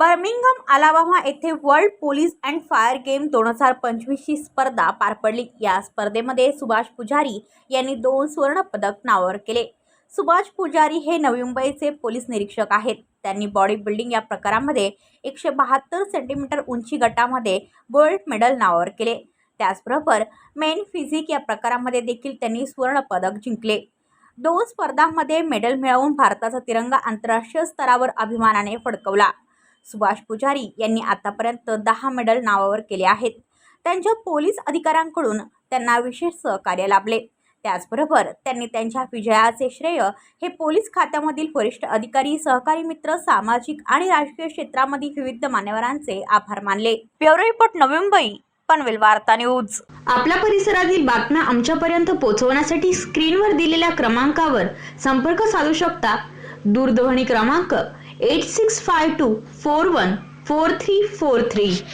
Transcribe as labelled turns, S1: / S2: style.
S1: Birmingham Alabama येथे world police and fire game दोन हजार पंचवीसची स्पर्धा पार पडली. या स्पर्धेमध्ये सुभाष पुजारी यांनी दोन सुवर्णपदक नावावर केले. सुभाष पुजारी हे नवी मुंबईचे पोलीस निरीक्षक आहेत. त्यांनी बॉडी बिल्डिंग या प्रकारामध्ये एकशे बहात्तर सेंटीमीटर उंची गटामध्ये गोल्ड मेडल नावावर केले. त्याचबरोबर मेन फिजिक या प्रकारामध्ये देखील त्यांनी सुवर्णपदक जिंकले. दोन स्पर्धांमध्ये मेडल मिळवून भारताचा तिरंगा आंतरराष्ट्रीय स्तरावर अभिमानाने फडकवला. सुभाष पुजारी यांनी आतापर्यंत दहा मेडल नावावर केले आहेत. त्यांच्या पोलीस अधिकाऱ्यांकडून त्यांना विशेष सहकार्य लाभले. त्याचबरोबर त्यांनी त्यांच्या विजयाचे श्रेय हे पोलीस खात्यामधील वरिष्ठ अधिकारी सहकारी मित्र सामाजिक आणि राजकीय क्षेत्रामधील विविध मान्यवरांचे आभार मानले. ब्युरो रिपोर्ट नवी मुंबई पनवेल वार्ता न्यूज.
S2: आपल्या परिसरातील बातम्या आमच्यापर्यंत पोहोचवण्यासाठी स्क्रीनवर दिलेल्या क्रमांकावर संपर्क साधू शकता. दूरध्वनी क्रमांक 8652 414343.